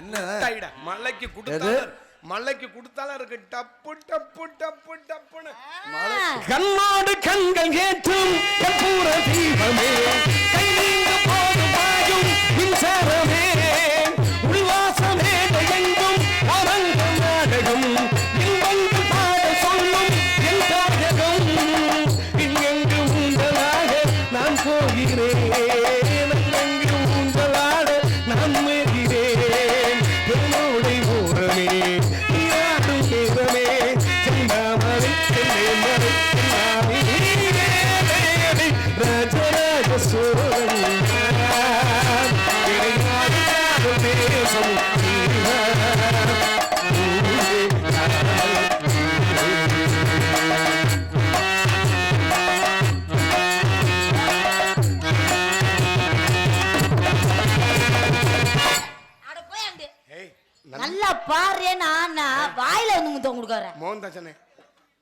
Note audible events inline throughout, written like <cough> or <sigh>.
என்ன. மலைக்கு கொடுத்தாலும் மலைக்கு கொடுத்தாலும் இருக்கு. டப்பு டப்பு டப்பு டப்புன்னு. கண்ணோடு கண்கள் ஏற்றும் கற்பூர தீபமே. கை நீங்க போது பாயும் மின்சாரமே. உள்வாசமே.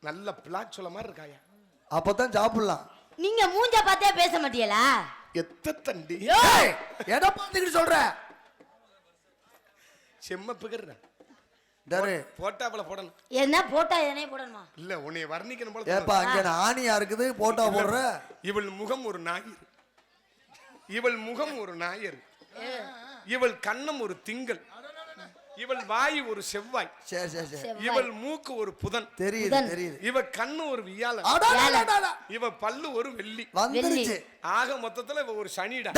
நல்ல பிளாட் சொல்ல மாதிரி இருக்காயா? அப்பதான் சாப்பிடலாம். நீங்க மூஞ்ச பார்த்தே பேச மாட்டீங்களா? எத்த தண்டி எதை பார்த்துக்கிட்டு சொல்ற? செம்ம பிகர்ற. டரு போட்டாப்புல போடணும். என்ன போட்டா எதனே போடணுமா? இல்ல உன்னை வர்ணிக்கணும் போல ஏப்பா. அங்க நான் ஆணியா இருக்குது போட்டோ போடுற? இவள் முகம் ஒரு ஞாயிறு இவள் முகம் ஒரு ஞாயிறு இவள் கண்ணம் ஒரு திங்கள். இவள் வாய் ஒரு செவ்வாய். சரி சரி சரி. இவள் மூக்கு ஒரு புதன். தெரியுது. தெரியுது. இவ கண்ணு ஒரு அடாடாடாடா. இவ பல்லு ஒரு வெள்ளி. வந்துருச்சு. ஆக மொத்தத்துல இவ ஒரு சனிடா.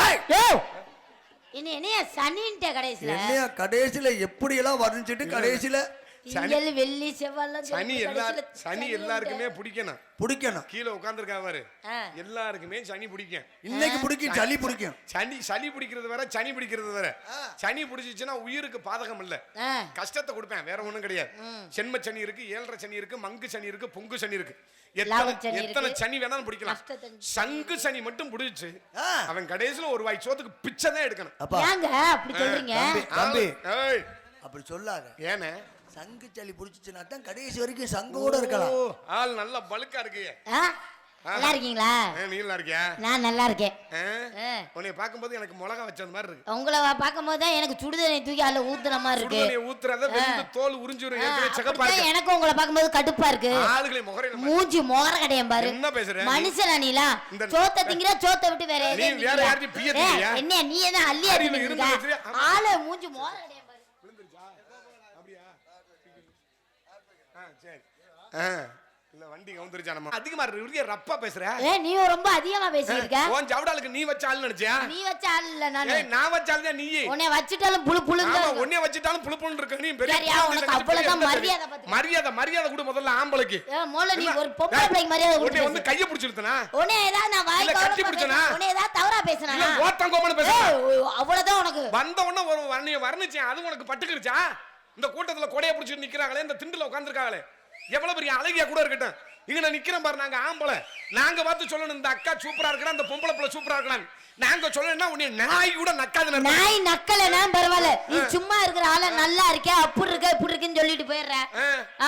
என்ன என்னைய சனின்ட்ட கடைசியில? என்னையா கடைசியில? எப்படி எல்லாம் வர்ணிச்சிட்டு கடைசியில? திங்கள் வெள்ளி செவ்வாய் சனி எல்லா சனி எல்லாருக்குமே பிடிக்கணும். பிடிக்கணும். கீழே உட்கார்ந்துருக்கா பாரு. எல்லாருக்குமே சனி பிடிக்கும். இன்னைக்கு பிடிக்கும் சளி பிடிக்கும். சனி சளி பிடிக்கிறது வேற சனி பிடிக்கிறது வேற. சனி பிடிச்சிச்சுன்னா உயிருக்கு பாதகம் இல்ல. கஷ்டத்தை கொடுப்பேன் வேற ஒண்ணும் கிடையாது. சென்ம சனி இருக்கு ஏழரை சனி இருக்கு மங்கு சனி இருக்கு பொங்கு சனி இருக்கு. எத்தனை எத்தனை. சனி வேணாலும் பிடிக்கலாம். சங்கு சனி மட்டும் பிடிச்சு. அவன் கடைசியில ஒரு வாய் சோத்துக்கு பிச்சை தான் எடுக்கணும். அப்படி சொல்றீங்க? தம்பி தம்பி. ஏய், அப்படி சொல்லாத. ஏனே? சங்கு சளி பிடிச்சிச்சுன்னா தான் கடைசி வரைக்கும் சங்கோட இருக்கலாம். ஓ, ஆள் நல்லா பலுக்கா இருக்கு ஆ? நல்லா இருக்கீங்களா? நீ நல்லா இருக்கியா? நான் நல்லா இருக்கேன். உன்னை பார்க்கும்போது எனக்கு மிளகா வச்சது மாதிரி இருக்கு. உங்களை பார்க்கும் போது தான் எனக்கு சுடுதண்ணி தூக்கி அதுல ஊத்துன மாதிரி இருக்கு. ஊத்துறத வெந்து தோல் உறிஞ்சிரும் சிகப்பா இருக்கு. எனக்கும் உங்களை பார்க்கும்போது கடுப்பா இருக்கு. ஆளுகளை முகரை மூஞ்சி மொகர கடையன் பாரு. என்ன பேசுற? மனுஷனா நீலா? இந்த- சோத்த திங்கிற சோத்த விட்டு வேற நீ பிய திங்கிறியா? என்ன நீ என்ன அள்ளி? ஆமா. ஆளு மூஞ்சி மொகர கடையன் பாரு அப்படியா ஆ, சரி ஆ, இல்ல வண்டி கவுந்துருச்சா நம்ம? அதிகமா இருக்கு ரப்பா பேசுற. ஏ நீ ரொம்ப அதிகமா பேசியிருக்க உன் ஜவுடாலுக்கு நீ வச்ச ஆள் நினைச்சியா? நீ வச்ச ஆள் இல்ல நானு. ஏய் நான் வச்ச ஆள் தான் நீ உன்னை வச்சுட்டாலும் புழு புழுங்க ஆமா உன்னைய வச்சுட்டாலும் புழுப்புன்னு இருக்க. நீ பெரிய சரியா, புழுப்புன்னு உனக்கு. அவ்வளவுதான் மரியாதை பாத்துக்க. மரியாதை மரியாதை கொடு முதல்ல ஆம்பளைக்கு. மோல நீ என்ன? ஒரு பொம்பளை பிள்ளைக்கு மரியாதை உன்னை கொடுத்து வந்து. கைய பிடிச்சிருத்தனா உன்னை ஏதாவது நான் வாய் கட்டி பிடிச்சனா? உன்னை ஏதாவது தவறா பேசுனா இல்ல ஓட்டங்கோமனு பேசுற ஏய், அவ்வளவுதான் உனக்கு. வந்த உடனே ஒரு வர்ணிய வர்ணிச்சேன். அது உனக்கு பட்டுக்கிருச்சா இந்த கூட்டத்துல கொடையை பிடிச்சிட்டு நிக்கிறாங்களே இந்த திண்டுல உட்கார்ந்திருக்காங்களே. எவ்வளவு பெரிய அழகியா கூட இருக்கட்டும். இங்க நான் நிக்கிறேன் பாரு நாங்க ஆம்பளை. நாங்க பார்த்து சொல்லணும் இந்த அக்கா சூப்பரா இருக்கிறா அந்த பொம்பளை பிள்ளை சூப்பரா இருக்கிறாங்க நாங்க சொல்லணும்னா உன்னை நாய் கூட நக்காது நாய் நக்கலனா பரவாயில்ல. நீ சும்மா இருக்கிற ஆள நல்லா இருக்கே அப்படி இருக்க? இப்படி இருக்குன்னு சொல்லிட்டு போயிடுற.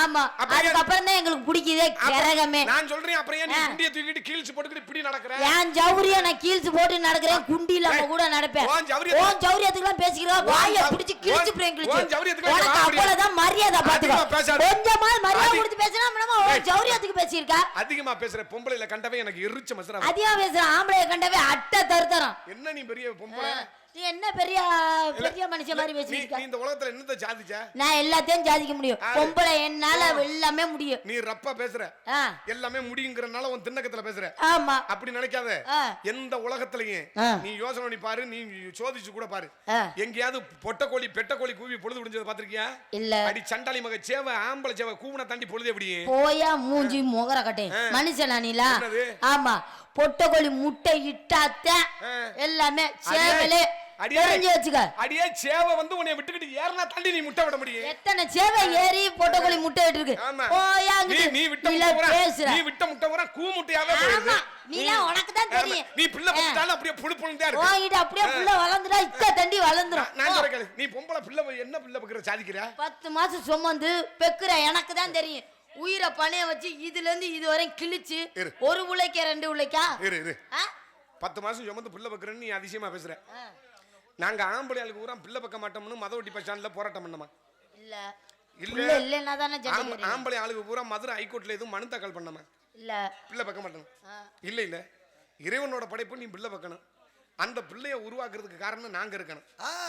ஆமா. அப்புறம் ஏன்? அதுக்கப்புறம் தான் எங்களுக்கு பிடிக்குதே கிரகமே. நான் சொல்றேன் அப்புறம் ஏன் நீ. குண்டிய தூக்கிட்டு கீழ்ச்சி போட்டுக்கிட்டு இப்படி நடக்கிற? என் ஜவுரிய நான் கீழ்ச்சு போட்டு நடக்கிறேன்? குண்டி இல்லாம ஏய், கூட நடப்பேன். உன் ஜவுரியத்துக்கு- உன் ஜவுரியத்துக்குலாம் பேசிக்கிறோம் உன் வாயை பிடிச்சு உன் பிரேம் கிழிச்சு. உன் ஜவுரியத்துக்கு உனக்கு. அவ்வளவுதான் மரியாதை பாத்துக்கோ. கொஞ்சமா மரியாதை கொடுத்து பேசினா நம்ம ஏய். ஜவுரியத்துக்கு பேசியிருக்கா? அதிகமா பேசுற பொம்பளைல கண்டவே எனக்கு எரிச்ச மசரா அதிகமா பேசுற ஆம்பளைய கண்டவே அட்டை தருத்தரம் என்ன நீ பெரிய பொம்பளை? நீ என்ன பெரிய பெரிய மனுஷன் மாதிரி பேசியிருக்க நீ இந்த உலகத்துல என்னத்த சாதிச்ச நான் எல்லாத்தையும் சாதிக்க முடியும். பொம்பளை என்னால எல்லாமே முடியும். நீ ரப்பா பேசுற. எல்லாமே முடியுங்கிறனால உன் திண்ணக்கத்துல பேசுற. ஆமா. அப்படி நினைக்காத. எந்த உலகத்திலையும். நீ யோசனை பண்ணி பாரு நீ சோதிச்சு கூட பாரு. எங்கேயாவது பொட்ட கோழி பெட்ட கோழி கூவி பொழுது விடிஞ்சது பாத்திருக்கியா இல்ல. அடி சண்டாளி மக சேவ ஆம்பளை சேவ கூவனை தாண்டி பொழுது எப்படி? போயா மூஞ்சி முகர கட்டேன். மனுஷனா நீலா? ஆமா. பொட்டக்கோழி முட்டை இட்டாத்தான். எல்லாமே சேவலே. அடியே. சேவ வந்து உன்னை விட்டுக்கிட்டு ஏறினா தாண்டி நீ முட்டை விட முடியும். எத்தனை சேவை ஏறி பொட்டக்கோழி முட்டை இருக்கு போயா நீ விட்ட முட்டை பேசுற. நீ விட்ட முட்டை பூரா கூ முட்டையாவே போயிடுது. உனக்கு தான். தெரியும். நீ பிள்ளை ஆ. பத்தாலும் அப்படியே புழு புழுந்தா இருக்கு. அப்படியே புள்ள வளர்ந்துடா இக்க தண்டி வளர்ந்துரும். நான் சொல்றேன். நீ பொம்பளை பிள்ளை என்ன பிள்ளை பக்கிற சாதிக்கிற? பத்து மாசம் சுமந்து பெக்குற எனக்கு தான் தெரியும். உயிரை பணைய வச்சு இதுல இருந்து இது வரையும் கிழிச்சு. ஒரு உழைக்க ரெண்டு உழைக்கா? இரு இரு. ஆ? பத்து மாசம் சுமந்து பிள்ளை பக்கிறேன்னு நீ அதிசயமா பேசுற. ஆ. நாங்க ஆம்பளை ஆளுக்கு பூரா பிள்ளை பக்க மாட்டோம்னு மதவட்டி பஸ் ஸ்டாண்ட்ல போராட்டம் பண்ணோமா? இல்ல. இல்ல. இல்ல இல்லன்னா தானே ஆம்பளை ஆளுக்கு பூரா மதுரை ஹைகோர்ட்ல எதுவும் மனு தாக்கல் பண்ணாம? இல்ல. பிள்ளை பக்க மாட்டோம். இல்ல இல்ல. இறைவனோட படைப்பு நீ பிள்ளை பக்கணும். அந்த பிள்ளைய உருவாக்குறதுக்கு காரணம் நாங்க இருக்கணும்.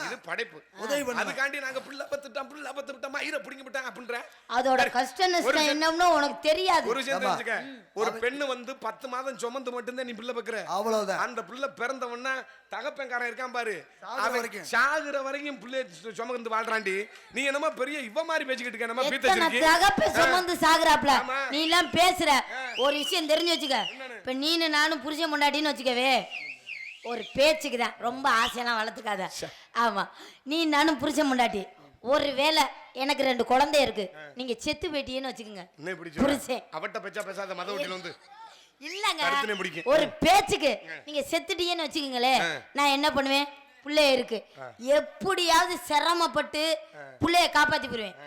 இது படைப்பு. உதவி. அதுக்காண்டி நாங்க பிள்ளை பத்துட்டோம் பிள்ளை பத்து விட்டோம் மயிரை பிடிங்கி விட்டோம் அப்படின்ற. அதோட கஷ்ட ஒரு நஷ்டம் செ- என்னன்னு உனக்கு தெரியாது. ஒரு விஷயம் ஒரு பெண்ணு வந்து பத்து மாதம் சுமந்து மட்டும்தான் நீ பிள்ளை பக்குற. அவ்வளவுதான். அந்த பிள்ளை பிறந்தவொன்னா தகப்பன்காரன் இருக்கான் பாரு. சாகுற வரைக்கும். சாகுற வரைக்கும் பிள்ளை சு- சுமந்து வாழ்றாண்டி நீ என்னமோ பெரிய இவ மாதிரி பேசிக்கிட்டு இருக்க என்னமோ எத்தனை பீத்தச்சிருக்கி தகப்ப சுமந்து சாகுறாப்ல. நீ எல்லாம் பேசுற. ஒரு விஷயம் தெரிஞ்சு வச்சுக்க. இப்ப நீனு நானும் புருஷன் முண்டாட்டின்னு வச்சுக்கவே. ஒரு பேச்சுக்கு தான் ரொம்ப ஆசையெல்லாம் வளர்த்துக்காத. ஆமா. நீ நானும் புருஷன் முண்டாட்டி. ஒரு வேளை எனக்கு ரெண்டு குழந்தை இருக்கு. நீங்க செத்து போயிட்டீங்கன்னு வச்சுக்கோங்க. என்ன இப்படி புருஷன். சொல்ற? அவட்ட பேச்சா பேசாத மத வீட்டில வந்து. இல்லங்க. ஒரு பேச்சுக்கு நீங்க செத்துட்டீங்கன்னு வச்சுக்கோங்களேன் நான் என்ன பண்ணுவேன்? புள்ளைய இருக்கு. எப்படியாவது சிரமப்பட்டு புள்ளைய காப்பாத்தி போயிருவேன்.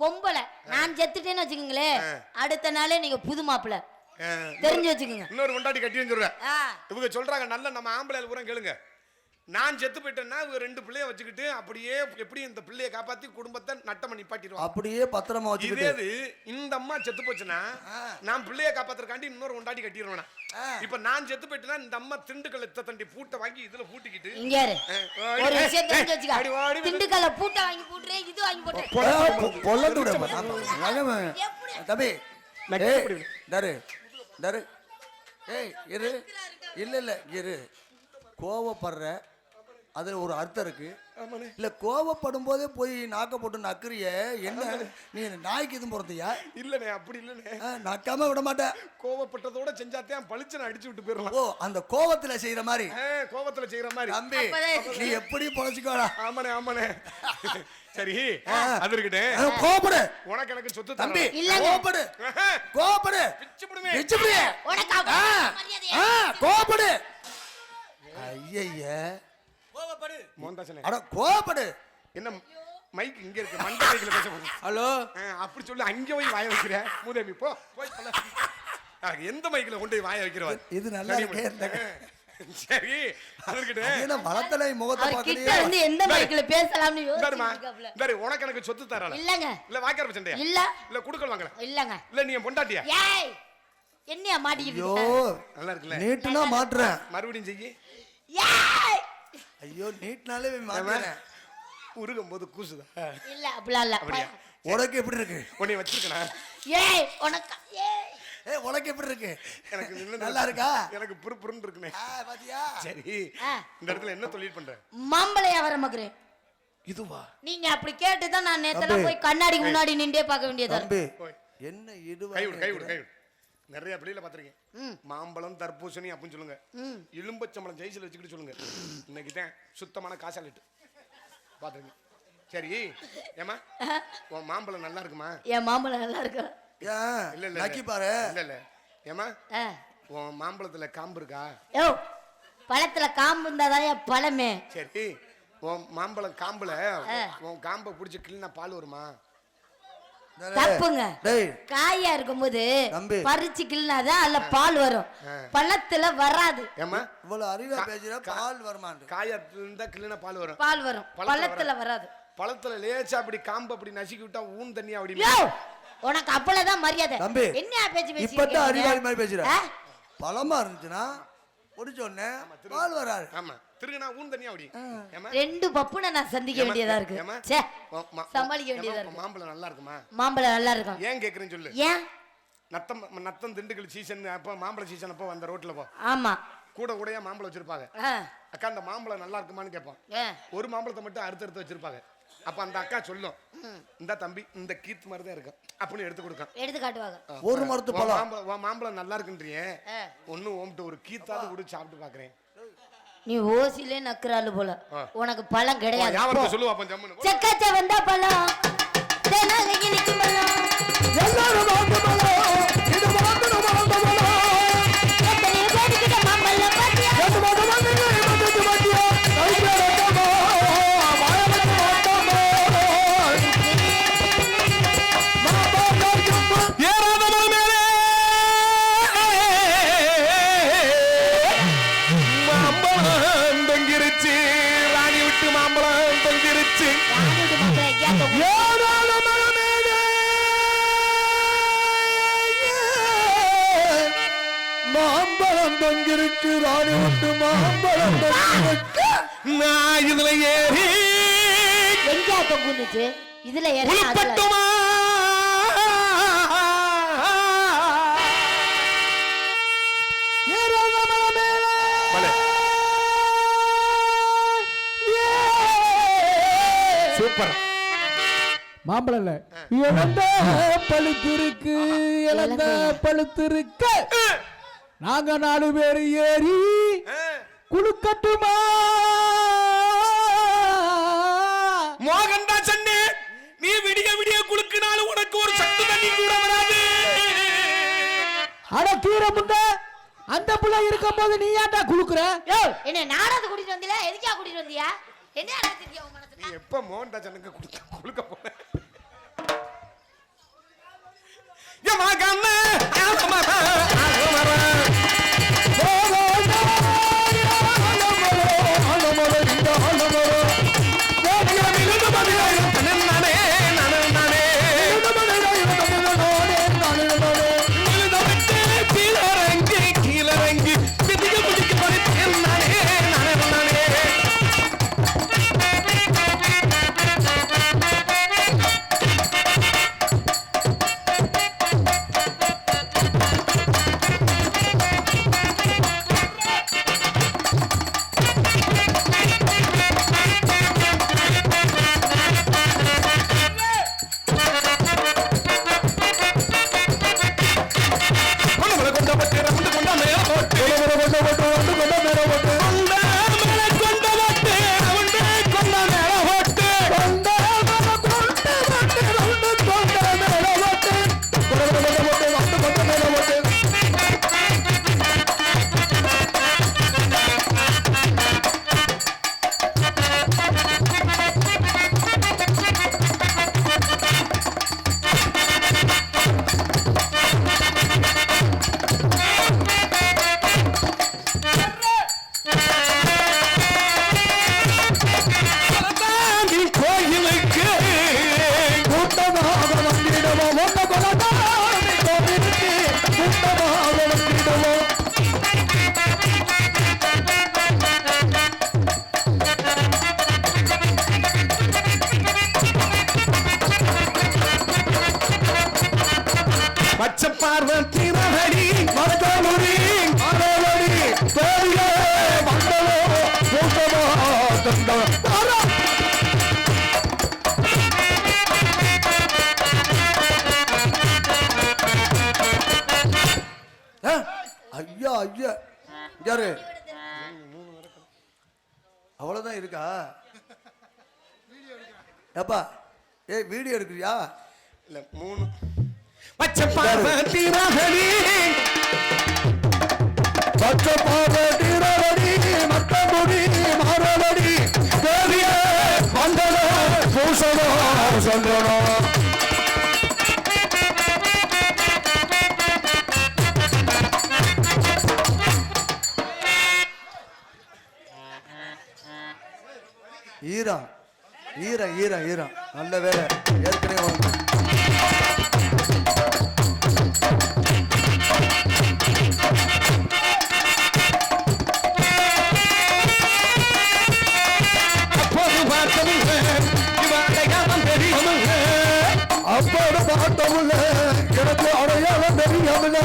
பொம்பளை. நான் செத்துட்டேன்னு வச்சுக்கோங்களேன் அடுத்த நாளே நீங்க புது மாப்பிள்ள. தெரிஞ்சு வச்சுக்கோங்க. இன்னொரு கொண்டாடி கட்டின்னு சொல்றேன். இவங்க சொல்றாங்க நல்ல நம்ம ஆம்பளை பூரா கேளுங்க. நான் செத்து போயிட்டேன்னா இவங்க ரெண்டு பிள்ளைய வச்சுக்கிட்டு அப்படியே எப்படி இந்த பிள்ளைய காப்பாத்தி குடும்பத்தை நட்டம நிப்பாட்டிடுவாங்க. அப்படியே பத்திரமா இது இந்த அம்மா செத்து போச்சுன்னா நான் பிள்ளைய காப்பாத்துறக்காண்டி இன்னொரு கொண்டாடி கட்டிடுவேனா? இப்ப நான் செத்து போயிட்டேன்னா இந்த அம்மா திண்டுக்கல் எத்த தண்டி பூட்டை வாங்கி இதுல பூட்டிக்கிட்டு திண்டுக்கல்ல பூட்டை வாங்கி போட்டுறேன் இது வாங்கி போட்டுறேன். பொ- பொ- பொல்லட்டு விட ஆமா. தம்பி தரு ஏய் இரு. இல்லை இல்லை இரு. கோவப்படுற அதுல ஒரு அர்த்தம் இருக்கு. ஆமாண்ணே. இல்ல கோவப்படும் போதே போய் நாக்க போட்டு நக்குறிய என்ன? நீ நாய்க்கு எதுவும் பிறந்தியா இல்லண்ணே அப்படி இல்லண்ணே. நக்காம விட மாட்டேன். கோவப்பட்டதோட செஞ்சாத்தான் பளிச்சுன்னு அடிச்சு விட்டு போயிடலாம். ஓ அந்த கோவத்துல செய்யற மாதிரி. கோவத்துல செய்யற மாதிரி. தம்பி நீ எப்படி பொழைச்சிக்கோடா? ஆமாண்ணே ஆமாண்ணே. <laughs> சரி அது இருக்கட்டும். ஆ, கோவப்படு. உனக்கு எனக்கு சொத்து தம்பி தம்பி இல்லங்க. கோவப்படு. <laughs> கோவப்படு. கோவப்படு. மோந்தாசனே அட கோவப்படு. என்ன மைக் இங்க இருக்கு மண்ட மைக்ல பேச போறோம் ஹலோ? அப்படி சொல்லி அங்க போய் வாய வைக்கிற. மூதேவி போ போய் எந்த மைக்ல கொண்டு போய் வாய வைக்கிறவா? இது நல்லா இருக்கே இந்த சரி என்ன வளத்தலை முகத்தை பார்க்கலையே? வந்து எந்த மைக்ல பேசலாம்னு யோசிச்சிருக்காப்ல இந்தாரு, உனக்கு எனக்கு சொத்து தரல. இல்லங்க. இல்ல வாய்க்கார சண்டையா இல்ல. இல்ல குடுக்கல் வாங்கல. இல்லங்க. இல்ல நீ என் பொண்டாட்டியா? ஏய் என்னையா மாட்டிக்கிட்டு? நல்லா இருக்குல்ல. நீட்டுனா மாட்டுறேன். மறுபடியும் செய்யி. ஏய் ஐயோ நீட்னாலே மாட்டுறேன் உருகும் போது கூசுதா? இல்ல அப்படிலாம் இல்ல. அப்படியா? உனக்கு எப்படி இருக்கு? உன்னை வச்சிருக்கனா? ஏய் உனக்கு ஏய். ஏ உனக்கு எப்படி இருக்கு? எனக்கு நல்லா இருக்கா? எனக்கு புரு இருக்குனே ஆ, பாத்தியா? சரி. இந்த இடத்துல என்ன தொழில் பண்ற? மாம்பழையா வர மக்கிறேன். இதுவா? நீங்க அப்படி கேட்டுதான் நான் நேத்தெல்லாம் தம்பி. போய் கண்ணாடிக்கு முன்னாடி நின்றே பார்க்க வேண்டியதா. என்ன இதுவா கை விடு கை விடு கை விடு. நிறைய பிள்ளைல பாத்திருக்கேன் ம். மாம்பழம் தர்பூசணி அப்படின்னு சொல்லுங்க. ம். இலும்பச்சம்பளம் ஜெயிசில் வச்சுக்கிட்டு சொல்லுங்க. இன்னைக்கு தான் சுத்தமான காசாலிட்டு பாத்துருங்க சரி ஏமா உன் மாம்பழம் நல்லா இருக்குமா? என் மாம்பழம் நல்லா இருக்கு? இல்ல இல்ல நக்கி பாரு. இல்ல இல்ல. ஏமா. உன் மாம்பழத்துல காம்பு இருக்கா? யோ பழத்துல காம்பு இருந்தாதான் என் பழமே. சரி உன் மாம்பழம் காம்புல உன் காம்பை பிடிச்சி கிள்ளினா பால் வருமா? தப்புங்க. டேய். காயா இருக்கும்போது தம்பி. பறிச்சு கிள்னாதான் அதுல பால் வரும். பழத்துல வராது. ஏமா இவ்வளவு அறிவா பேசுற பால் வருமாண்டு காயா இருந்தா கிள்ளினா பால் வரும். பால் வரும். பழத்துல வராது. பழத்துல லேசா அப்படி காம்பு அப்படி நசுக்கி விட்டா ஊன் தண்ணி அப்படி உனக்கு அப்பளதான் மரியாதை. தம்பி என்ன பேச்சு இப்பதான் அறிவாளி பேசி மாதிரி பேசுற. பழமா இருந்துச்சுன்னா முடிச்ச உடனே பால் வராது. ஆமா. திருகுனா ஊன் தண்ணி அப்படி? ஏமா ரெண்டு பப்புனை நான் சந்திக்க வேண்டியதா இருக்கு. சமாளிக்க வேண்டியதா இருக்கு. மாம்பழம் நல்லா இருக்குமா? மாம்பழம் நல்லா இருக்கும். ஏன் கேக்குறேன்னு சொல்லு. ஏன்? நத்தம் நத்தம் திண்டுக்கல் சீசன் அப்போ மாம்பழ சீசன் அப்போ வந்த ரோட்ல போ. ஆமா. கூட கூடயா மாம்பழம் வச்சிருப்பாங்க. அக்கா அந்த மாம்பழம் நல்லா இருக்குமான்னு கேட்பான் ஏ, ஒரு மாம்பழத்தை மட்டும் அறுத்து எடுத்து வச்சிருப்பாங்க. அப்ப அந்த அக்கா சொல்லும் இந்த தம்பி இந்த கீத்து மாதிரி தான் இருக்கும். அப்படின்னு எடுத்து கொடுக்கும். எடுத்து காட்டுவாங்க. ஒரு மரத்து மாம்பழம் மாம்பழம் நல்லா இருக்குன்றியே. ஆ. ஒன்னும் ஓம்பிட்டு ஒரு கீத்தாவது கூட சாப்பிட்டு பாக்குறேன். நீ ஓசிலே நக்குறாள் போல. உனக்கு பழம் கிடையாது. செக்காச்ச வந்த பழம். பழுத்திருக்கு ராணி விட்டு மாம்பழம். நான் இதுல ஏறி எங்கேயா தொங்குனுச்சு இதுல உள்பட்டுமா. சூப்பர். மாம்பழம் இல்ல இழந்த பழுத்திருக்கு இழந்த. பழுத்திருக்கு. நாங்க நாலு பேர் ஏறி குளுக்கட்டுமா மோகன் தான் சொன்னே நீ விடிய விடிய குலுக்கினாலும் உனக்கு ஒரு சட்டு தண்ணி கூட வராது. அட கீரை முண்டை அந்த புள்ள இருக்கும் போது நீ ஏன்டா குளுக்குற என்ன நாடகத்தை கூட்டிட்டு வந்தியா எதுக்கா கூட்டிட்டு வந்தியா? என்ன நடத்திருக்கியா உன் மனசுல? எப்ப மோகன் தாஜனுக்கு குடுக்க குளுக்க போன ஏமா கண்ணு ஆலமர ஏப்பா ஏய் வீடியோ எடுக்கிறியா? இல்ல மூணு. பச்சை பார்வை திரவடி பச்சை பாவை ஈரம் ஈரம் ஈரம். நல்ல வேலை. ஏற்கனவே அப்போது பார்த்தமுல்ல எனக்கு அடையாளம் தெரியாமல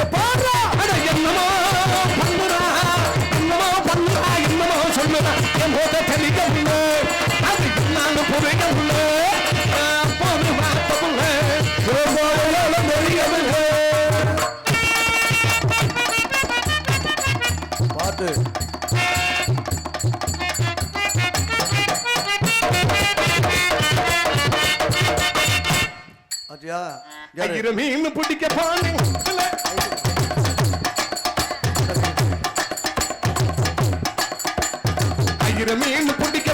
ஐயரு மீன் பிடிக்க போனேன். ஐயரு மீன் பிடிக்க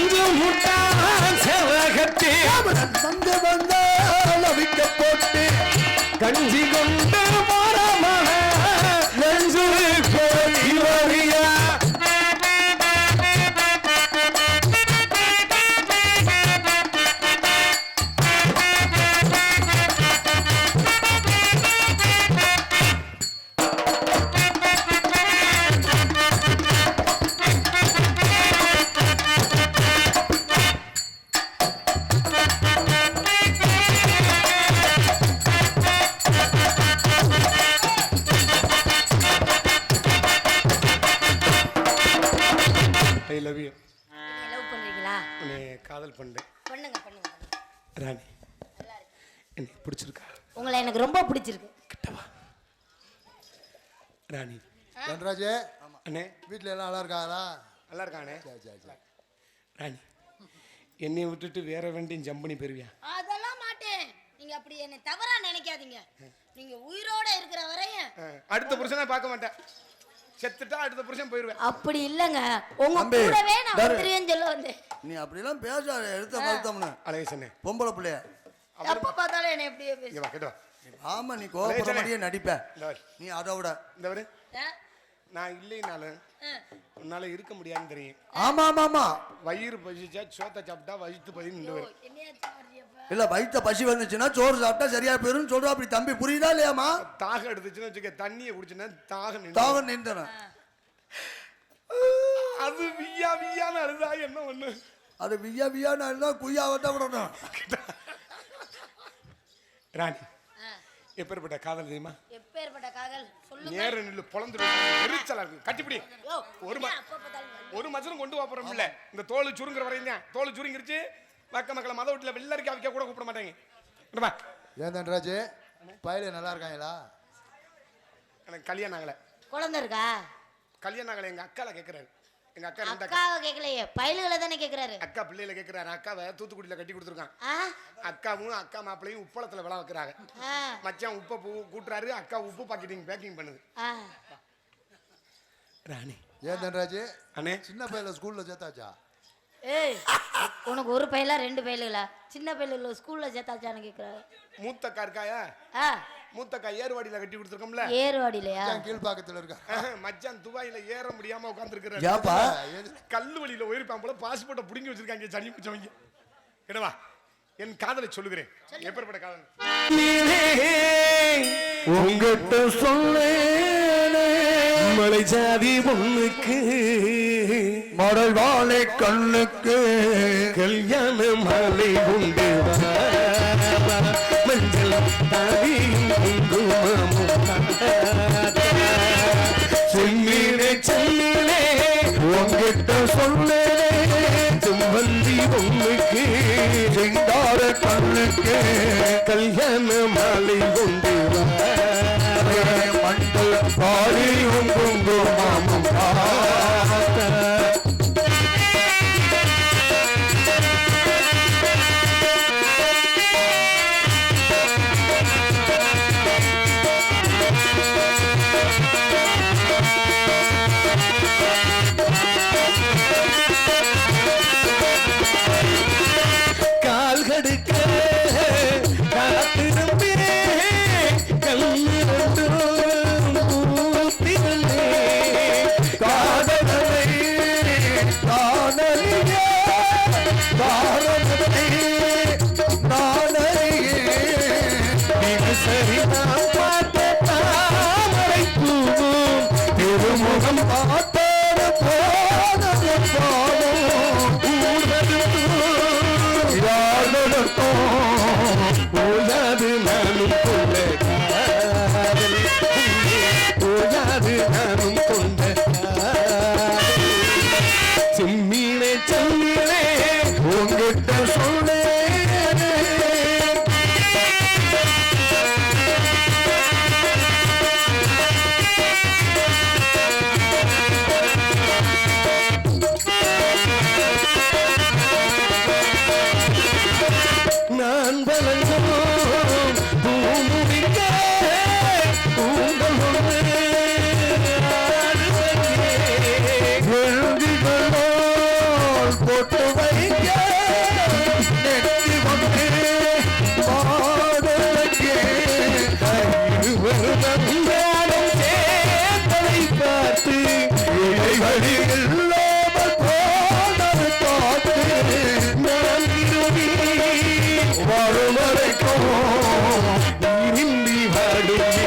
அன்பு முட்டான் செவகத்தே தங்க வந்த லவ் யூ. லவ் பண்றீங்களா? உன்னை காதல் பண்ணேன் பண்ணுங்க பண்ணுங்க. ராணி என்னை பிடிச்சிருக்கா? உங்களை எனக்கு ரொம்ப பிடிச்சிருக்கு. கிட்டவா ராணி. தன்ராஜே அண்ணே. வீட்டில் எல்லாம் நல்லா இருக்காங்களா? நல்லா இருக்கானே. சரி சரி சரி. ராணி என்னைய விட்டுட்டு வேற வேண்டியும் ஜம்ப் பண்ணி போயிருவியா? அதெல்லாம் மாட்டேன். நீங்க அப்படி என்னை தவறா நினைக்காதீங்க. நீங்க உயிரோட இருக்கிற வரையும் அடுத்த புருஷனை பார்க்க மாட்டேன். செத்துட்டா அடுத்த புருஷன் போயிருவேன். அப்படி இல்லைங்க. உங்க தம்பி, கூடவே நான் தரு. வந்துருவேன்னு சொல்ல வந்தேன். நீ அப்படிலாம் பேசாத எடுத்த கழுத்தம்னு அழகேசனே பொம்பளை பிள்ளைய. எப்ப பார்த்தாலும் என்ன எப்படியே பேச. இங்க வா கிட்ட வா. ஆமா நீ கோவப்படுற மாதிரியே நடிப்ப. இந்த வரு. நீ அதை விட. இந்த வரு நான் இல்லைனாலும் உன்னால இருக்க முடியாதுன்னு தெரியும். ஆமா ஆமா ஆமா. வயிறு பசிச்சா சோத்தை சாப்பிட்டா வயிற்று பதி நின்று இல்ல வயித்த பசி வந்துச்சுன்னா சோறு சாப்பிட்டா சரியா போயிரும் சொல்றா. அப்படி தம்பி புரியுதா இல்லையாமா தாகம் எடுத்துச்சுன்னு வச்சுக்க தண்ணியை குடிச்சுன்னா தாகம் நின்று தாகம் நின்றன அது வியா வியான்னு அழுதா என்ன ஒண்ணு? அது வியா வியான்னு இருந்தா குய்யா வட்ட விடணும் ராணி எப்பேற்பட்ட காதல் தெரியுமா? எப்பேற்பட்ட காதல்? சொல்லுங்க. நேர நில்லு பொழந்து எரிச்சலா இருக்கு. கட்டிப்பிடி. ஒரு? ஒரு மச்சரும் கொண்டு வாப்புறோம் இல்ல இந்த தோல் சுருங்குற வரையும் தோல் சுருங்கிருச்சு. மக்க மக்களை மத வீட்டுல வெள்ளரிக்கா வைக்க கூட கூப்பிட மாட்டாங்க. ஏன் தன்ராஜ்? பையல நல்லா இருக்காங்களா? எனக்கு கல்யாணம் ஆகல. குழந்தை இருக்கா? கல்யாணம் ஆகல எங்க அக்கால கேக்குறாரு. எங்க அக்கா அக்காவை கேட்கலையே பயலுகளை தானே கேக்குறாரு. அக்கா பிள்ளையில கேக்குறாரு. அக்காவை தூத்துக்குடியில கட்டி கொடுத்துருக்கான். அக்காவும் அக்கா மாப்பிளையும் உப்பளத்துல விழா வைக்கிறாங்க. மச்சான் உப்பை பூ கூட்டுறாரு அக்கா உப்பு பாக்கெட்டிங் பேக்கிங் பண்ணுது. ராணி. ஏன் தன்ராஜ்? அண்ணே. சின்ன பையல ஸ்கூல்ல சேர்த்தாச்சா? ஏய் உனக்கு ஒரு பையலா ரெண்டு பையலுங்களா சின்ன பையலுல ஸ்கூல்ல சேர்த்தாச்சான்னு கேக்குறாரு மூத்த அக்கா இருக்காயா? ஆ. மூத்த அக்கா ஏர்வாடியில கட்டி கொடுத்துருக்கோம்ல? மச்சான் கீழ்பாக்கத்துல இருக்கா மச்சான் துபாயில ஏற முடியாம உட்காந்துருக்கிற ஏப்பா கல்லு வழியில உயிர்ப்பான் போல பாஸ்போர்ட்டை புடுங்கி வச்சிருக்காங்க சனி பிடிச்சவங்க என்னவா என் காதலை சொல்லுகிறேன். எப்பேற்பட்ட காதல்? உங்ககிட்ட சொல்லேனே மலை ஜாதி பொண்ணுக்கு மடல் வாழை கண்ணுக்கு கல்யாண மாலை உண்டு. மஞ்சள் தாலியும் குங்குமமும் செம்மீனே செம்மீனே உங்ககிட்ட சொல்லே செம்பந்தி பொண்ணுக்கு சிங்கார கண்ணுக்கு கல்யாண மாலை உண்டு Big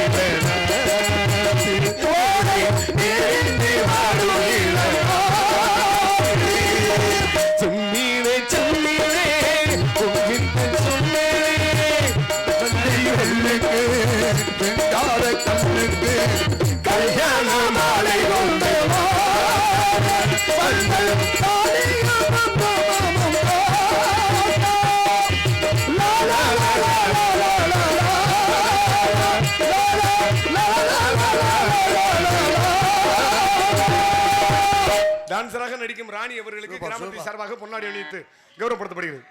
ராணி அவர்களுக்கு கிராமத்தின். சார்பாக பொன்னாடி அணிவித்து கௌரவப்படுத்தப்படுகிறது